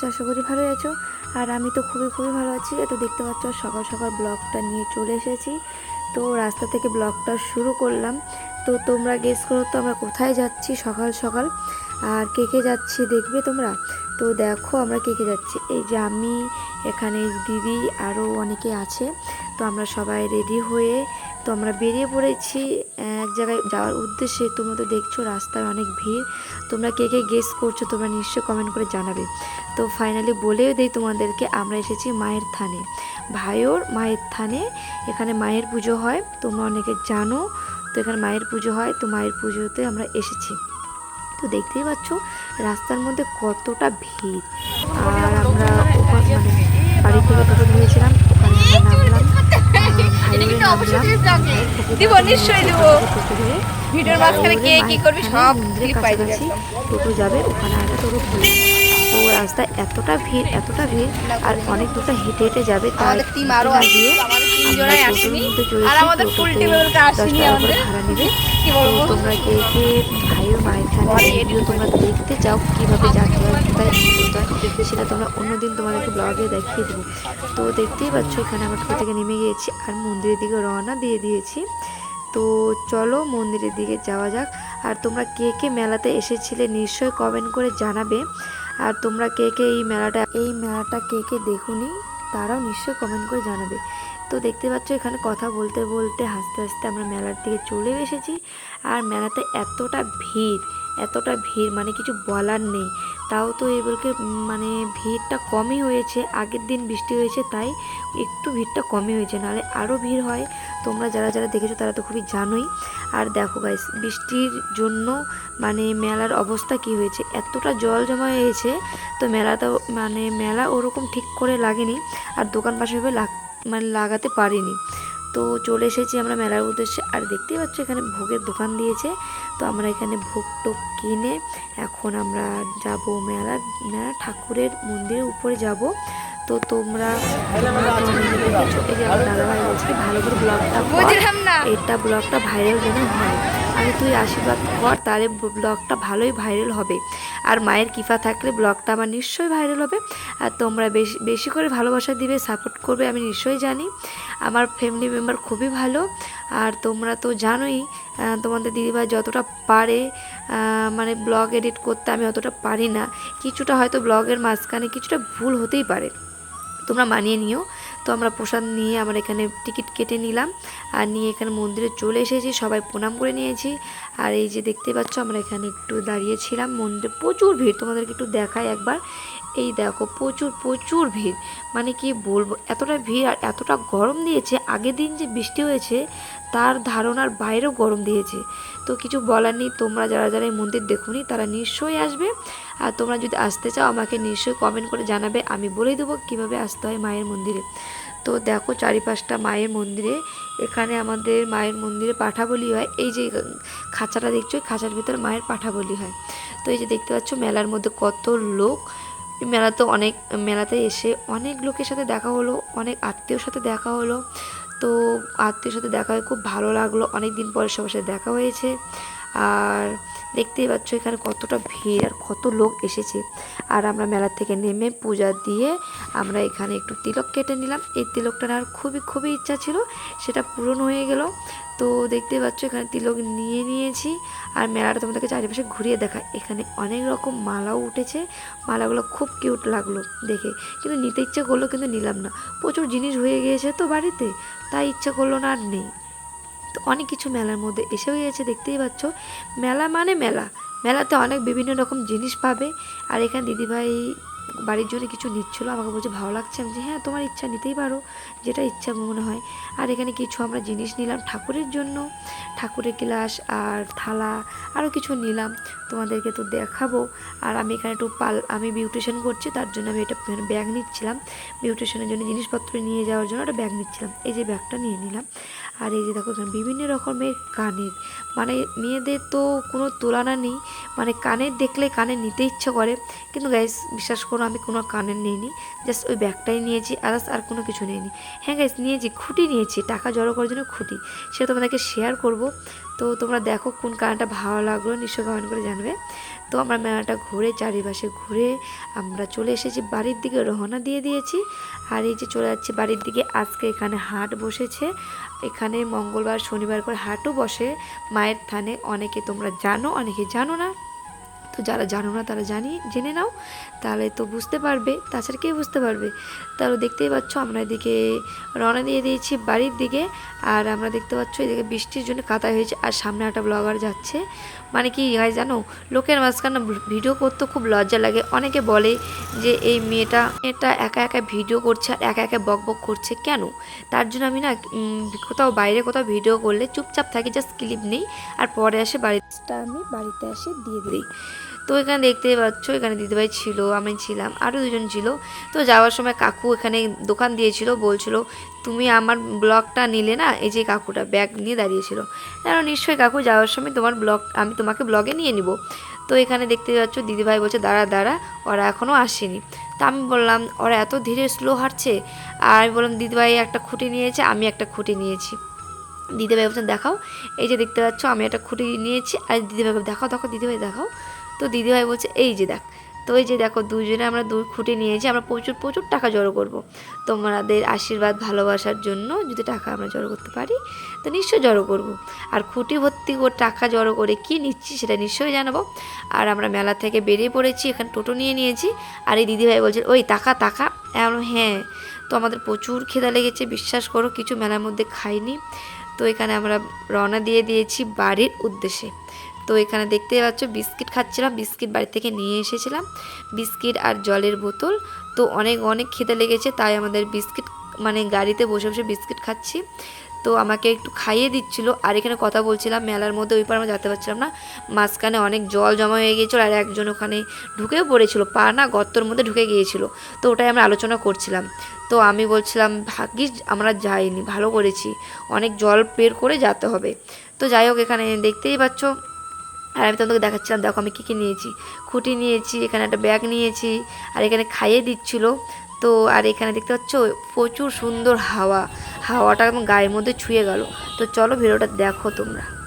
আছো? আশা করি ভালোই আছো। আর আমি তো খুবই খুবই ভালো আছি। তো দেখতে পাচ্ছ, সকাল সকাল ব্লগটা নিয়ে চলে এসেছি। তো রাস্তা থেকে ব্লগটা শুরু করলাম। তো তোমরা গেস করো তো আমরা কোথায় যাচ্ছি সকাল সকাল? আর কে কে যাচ্ছি দেখবে তোমরা? তো দেখো আমরা কে কে যাচ্ছি। এই যে আমি, এখানে দিদি আরও অনেকে আছে। তো আমরা সবাই রেডি হয়ে আমরা বেরিয়ে পড়েছি, এক জায়গায় যাওয়ার উদ্দেশ্যে। তোমরা তো দেখছ রাস্তায় অনেক ভিড়। তোমরা কে কে গেস করছ তোমরা নিশ্চয়ই কমেন্ট করে জানাবে। তো ফাইনালি বলেও দেই তোমাদেরকে, আমরা এসেছি মায়ের থানে। ভাইওর মায়ের থানে। এখানে মায়ের পুজো হয়, তোমরা অনেকে জানো। তো এখানে মায়ের পুজো হয়, তো মায়ের পুজোতে আমরা এসেছি। তো দেখতেই পাচ্ছ, রাস্তার মধ্যে কতটা ভিড়। আর আমরা ওখানে বাড়ি থেকে টোটো নামলাম দিব, নিশ্চয়ই দিব। ভিডিওর মাঝখানে কে কি করবি সব ক্লিপ পাই দিবি টোটো যাবে, ওখানে রাস্তায় এতটা ভিড় এতটা ভিড় আর অনেক দূরটা হেঁটে হেঁটে যাবে তাই না আমরা টোটোতে দশ টাকা করে ভাড়া নেবে। তো তোমরা কে কে ভাইও মায়ের ভিডিও তোমরা দেখতে চাও কীভাবে যাতে কোথায় করতে হয় সেটা তোমরা অন্যদিন তোমাদেরকে ব্লগে দেখিয়ে দেবো। তো দেখতেই পাচ্ছ এখানে আমরা টোটো থেকে নেমে গিয়েছি আর মন্দিরের দিকে রওনা দিয়ে দিয়েছি। তো চলো মন্দিরের দিকে যাওয়া যাক। আর তোমরা কে কে মেলাতে এসেছিলে নিশ্চয়ই কমেন্ট করে জানাবে। আর তোমরা কে কে এই মেলাটা এই মেলাটা কে কে দেখুনি, তারাও নিশ্চয়ই কমেন্ট করে জানাবে। তো দেখতে পাচ্ছ, এখানে কথা বলতে বলতে, হাসতে হাসতে আমরা মেলার দিকে চলে এসেছি। আর মেলাতে এতটা ভিড় এতটা ভিড় মানে কিছু বলার নেই। তাও তো এবারকে মানে ভিড়টা কমই হয়েছে। আগের দিন বৃষ্টি হয়েছে, তাই একটু ভিড়টা কমই হয়েছে। নাহলে আরও ভিড় হয়। তোমরা যারা যারা দেখেছ, তারা তো খুবই জানোই। আর দেখো গাইস বৃষ্টির জন্য মানে মেলার অবস্থা কি হয়েছে? এতটা জল জমা হয়েছে, তো মেলাটা মানে মেলা ওরকম ঠিক করে লাগেনি। আর দোকান পাশে ভাবে লাগ মানে লাগাতে পারিনি। তো চলে এসেছি আমরা মেলার উদ্দেশ্যে। আর দেখতেই পাচ্ছ এখানে ভোগের দোকান দিয়েছে। তো আমরা এখানে ভোগ টোক কিনে এখন আমরা যাব মেলা মেলা ঠাকুরের মন্দিরের উপরে যাব। তো তোমরা দাদাভাই বলছে ভালো করে ব্লগটা এটা ব্লগটা ভাইরাল যেন হয়। আমি তুই আশীর্বাদ কর, তাহলে ব্লগটা ভালোই ভাইরাল হবে। আর মায়ের কৃপা থাকলে ব্লগটা আমার নিশ্চয়ই ভাইরাল হবে। আর তোমরা বেশি বেশি করে ভালোবাসা দিবে সাপোর্ট করবে, আমি নিশ্চয়ই জানি। আমার ফ্যামিলি মেম্বার খুবই ভালো। আর তোমরা তো জানোই তোমাদের দিদিভাই যতটা পারে মানে ব্লগ এডিট করতে আমি অতটা পারি না। কিছুটা হয়তো ব্লগের মাঝখানে কিছুটা ভুল হতেই পারে। তোমরা মানিয়ে নিও। তো আমরা প্রসাদ নিয়ে আমরা এখানে টিকিট কেটে নিলাম আর নিয়ে এখানে মন্দিরে চলে এসেছি, সবাই প্রণাম করে নিয়েছি। আর এই যে দেখতে পাচ্ছ, আমরা এখানে একটু দাঁড়িয়েছিলাম, মন্দিরে প্রচুর ভিড়। তোমাদেরকে একটু দেখাই একবার। এই দেখো, প্রচুর প্রচুর ভিড়। মানে কি বলব, এতটা ভিড় আর এতটা গরম দিয়েছে। আগের দিন যে বৃষ্টি হয়েছে, তার ধারণার বাইরেও গরম দিয়েছে। তো কিছু বলার নেই, তোমরা যারা যারা এই মন্দির দেখুনি, তারা নিশ্চয়ই আসবে। আর তোমরা যদি আসতে চাও, আমাকে নিশ্চয়ই কমেন্ট করে জানাবে। আমি বলেই দেবো কীভাবে আসতে হয় মায়ের মন্দিরে। তো দেখো চারিপাশটা মায়ের মন্দিরে। এখানে আমাদের মায়ের মন্দিরে পাঠা বলি হয়। এই যে খাঁচাটা দেখছ খাঁচার ভিতরে মায়ের পাঠা বলি হয়। তো এই যে দেখতে পাচ্ছ, মেলার মধ্যে কত লোক। মেলাতে অনেক, মেলাতে এসে অনেক লোকের সাথে দেখা হলো, অনেক আত্মীয়র সাথে দেখা হলো। তো আত্মীয়র সাথে দেখা হয়ে খুব ভালো লাগল। অনেক দিন পরে সবার সাথে দেখা হয়েছে। আর দেখতেই পাচ্ছ এখানে কতটা ভিড় আর কত লোক এসেছে। আর আমরা মেলা থেকে নেমে পূজা দিয়ে আমরা এখানে একটু তিলক কেটে নিলাম। এই তিলকটা নেওয়ার খুবই খুবই ইচ্ছা ছিল, সেটা পূরণ হয়ে গেল। তো দেখতে পাচ্ছ এখানে তিলক নিয়ে নিয়েছি। আর মেলাটা তোমাদেরকে চারিপাশে ঘুরিয়ে দেখা এখানে অনেক রকম মালাও উঠেছে। মালাগুলো খুব কিউট লাগল দেখে। কিন্তু নিতে ইচ্ছে করল, কিন্তু নিলাম না। প্রচুর জিনিস হয়ে গিয়েছে তো বাড়িতে, তাই ইচ্ছা করল না আর নেই। তো অনেক কিছু মেলার মধ্যে এসেও গিয়েছে, দেখতেই পাচ্ছ। মেলা মানে মেলা। মেলাতে অনেক বিভিন্ন রকম জিনিস পাবে। আর এখানে দিদিভাই বাড়ির জন্য কিছু নিচ্ছিল, আমাকে বলছে, ভালো লাগছে? আমি যে হ্যাঁ তোমার ইচ্ছা নিতেই পারো, যেটা ইচ্ছা মনে হয়। আর এখানে কিছু আমরা জিনিস নিলাম ঠাকুরের জন্য, ঠাকুরের গ্লাস আর থালা আরও কিছু নিলাম, তোমাদেরকে তো দেখাবো। আর আমি এখানে একটু পাল, আমি বিউটিশিয়ান করছি, তার জন্য আমি এটা ব্যাগ নিচ্ছিলাম। বিউটিশিয়ানের জন্য জিনিসপত্র নিয়ে যাওয়ার জন্য একটা ব্যাগ নিচ্ছিলাম। এই যে ব্যাগটা নিয়ে নিলাম। আর এই যে দেখো বিভিন্ন রকমের কানের মানে মেয়েদের তো কোনো তুলনা নেই মানে কানের দেখলে কানে নিতে ইচ্ছা করে। কিন্তু গাইস বিশ্বাস করো আমি কোনো কানের নিইনি জাস্ট ওই ব্যাগটাই নিয়েছি আদার্স আর কোনো কিছু নিইনি। হ্যাঁ গাইস নিয়েছি, খুঁটি নিয়েছি, টাকা জড়ো করার জন্য খুঁটি। সেটা তোমাদেরকে শেয়ার করব। তো তোমরা দেখো কোন কানটা ভালো লাগল নিশ্চয় কমেন্ট করে জানবে। তো আমরা মেলাটা ঘুরে, চারিপাশে ঘুরে আমরা চলে এসেছি, বাড়ির দিকে রওনা দিয়ে দিয়েছি। আর এই যে চলে যাচ্ছি বাড়ির দিকে, আজকে এখানে হাট বসেছে। এখানে মঙ্গলবার, শনিবার করে হাটও বসে। মায়ের থানে অনেকে তোমরা জানো, অনেকে জানো না। তো যারা জানো না তারা জানি জেনে নাও। তাহলে তো বুঝতে পারবে তাছাড়া কে বুঝতে পারবে? তাহলে দেখতেই পাচ্ছ আমরা এদিকে রওনা দিয়ে দিয়েছি বাড়ির দিকে আর আমরা দেখতে পাচ্ছ এদিকে বৃষ্টির জন্য কাদা হয়েছে আর সামনে একটা ব্লগার যাচ্ছে। মানে কি হয় জানো? লোকের মাঝখানে ভিডিও করতে খুব লজ্জা লাগে। অনেকে বলে যে এই মেয়েটা মেয়েটা একা একা ভিডিও করছে আর একা একা বক বক করছে কেন? তার জন্য আমি না কোথাও বাইরে কোথাও ভিডিও করলে চুপচাপ থাকি জাস্ট ক্লিপ নেই আর পরে আসে বাড়িটা আমি বাড়িতে এসে দিয়ে দিই। তো এখানে দেখতেই পাচ্ছ, এখানে দিদিভাই ছিল, আমি ছিলাম আরও দুজন ছিল। তো যাওয়ার সময় কাকু এখানে দোকান দিয়েছিল, বলছিল, তুমি আমার ব্লগটা নিলে না? এই যে কাকুটা ব্যাগ নিয়ে দাঁড়িয়েছিল। কারণ নিশ্চয়ই কাকু, যাওয়ার সময় তোমার ব্লগ, আমি তোমাকে ব্লগে নিয়ে নিব। তো এখানে দেখতে পাচ্ছ, দিদিভাই বলছে, দাঁড়া দাঁড়া, ওরা এখনও আসেনি। তা আমি বললাম, ওরা এত ধীরে স্লো হাঁটছে? আর আমি বললাম, দিদিভাই একটা খুঁটি নিয়েছে, আমি একটা খুঁটি নিয়েছি। দিদিভাই বলছেন দেখাও। এই যে দেখতে পাচ্ছ, আমি একটা খুঁটি নিয়েছি, আর দিদিভাই দেখাও দেখো দিদিভাই, দেখাও। তো দিদিভাই বলছে, এই যে দেখ, তো এই যে দেখো দুজনে আমরা দুই খুঁটি নিয়েছি, আমরা প্রচুর প্রচুর টাকা জড়ো করব। তোমাদের আশীর্বাদ, ভালোবাসার জন্য যদি টাকা আমরা জড়ো করতে পারি, তো নিশ্চয়ই জড়ো করব। আর খুঁটি ভর্তি করে, টাকা জড়ো করে কি নিচ্ছি সেটা নিশ্চয়ই জানাব। আর আমরা মেলা থেকে বেরিয়ে পড়েছি, এখানে টোটো নিয়ে নিয়েছি। আর এই দিদিভাই বলছে, ওই টাকা টাকা। হ্যাঁ তো আমাদের প্রচুর খেদা লেগেছে, বিশ্বাস করো, কিছু মেলার মধ্যে খাইনি। তো এখানে আমরা রওনা দিয়ে দিয়েছি বাড়ির উদ্দেশ্যে। তো এখানে দেখতে পাচ্ছ, বিস্কিট খাচ্ছিলাম, বিস্কিট বাড়ি থেকে নিয়ে এসেছিলাম, বিস্কিট আর জলের বোতল। তো অনেক অনেক খেতে লেগেছে, তাই আমাদের বিস্কিট মানে গাড়িতে বসে বসে বিস্কিট খাচ্ছি। তো আমাকে একটু খাইয়ে দিচ্ছিল, আর এখানে কথা বলছিলাম, মেলার মধ্যে ওই পার আমরা যেতে পারছিলাম না। মাঝখানে অনেক জল জমা হয়ে গিয়েছিল, আর একজন ওখানে ঢুকেও পড়েছিল, পা না গর্তর মধ্যে ঢুকে গিয়েছিল। তো ওটাই আমরা আলোচনা করছিলাম। তো আমি বলছিলাম, ভাগ্যিস, আমরা যাইনি, ভালো করেছি, অনেক জল বের করে যেতে হবে। তো যাই হোক, এখানে দেখতেই পাচ্ছ আর আমি তোমাদেরকে দেখাচ্ছিলাম, দেখো আমি কী কী নিয়েছি। খুঁটি নিয়েছি, এখানে একটা ব্যাগ নিয়েছি, আর এখানে খাইয়ে দিচ্ছিল। তো, আর এখানে দেখতে পাচ্ছ, প্রচুর সুন্দর হাওয়া। হাওয়াটা একদম গায়ের মধ্যে ছুঁয়ে গেল। তো চলো ভিডিওটা দেখো তোমরা।